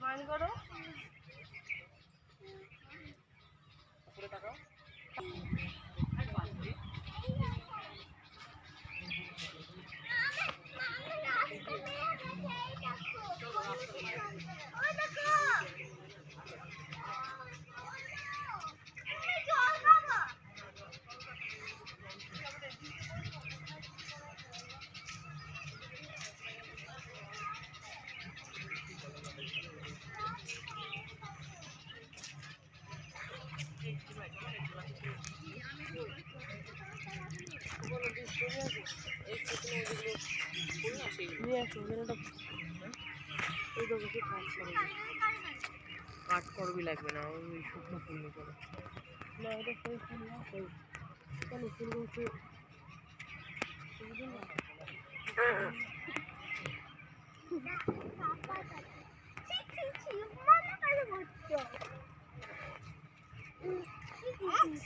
Mine করো। তাকাও। কাজ করবি লাগবে না, ওই শুকনো ফুল নিয়ে চলো না, এটা সেই ফুল না সেই কেন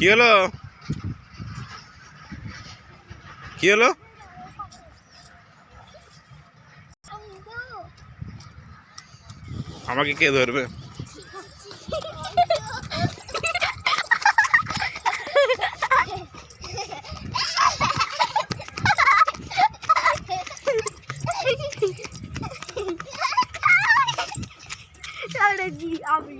কি হলো? কি হলো? আমাকে কে ধরবে? আমি।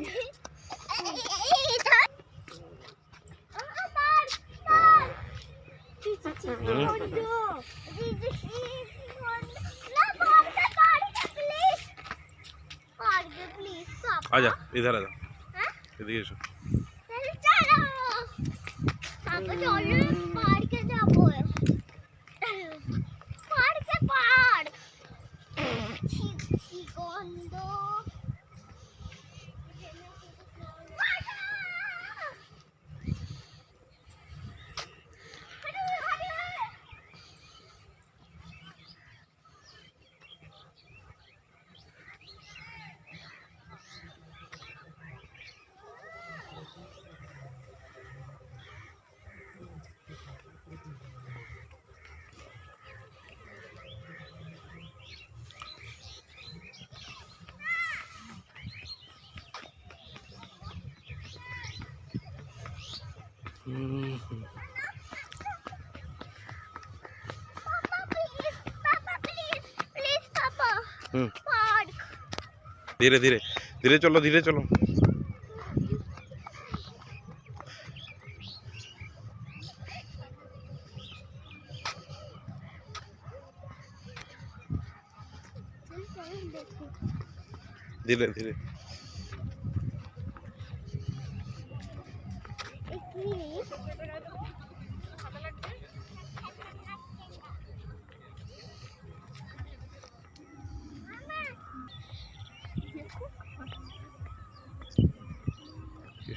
आजा इधर आजा इधर चलो ধীরে ধীরে ধীরে চলো ধীরে চলো। ধীরে ধীরে।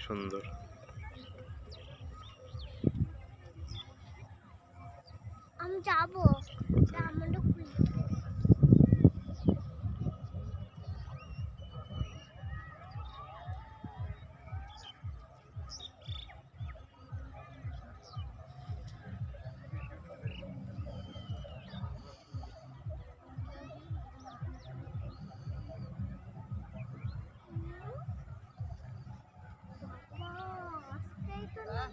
সুন্দর। আমি যাব।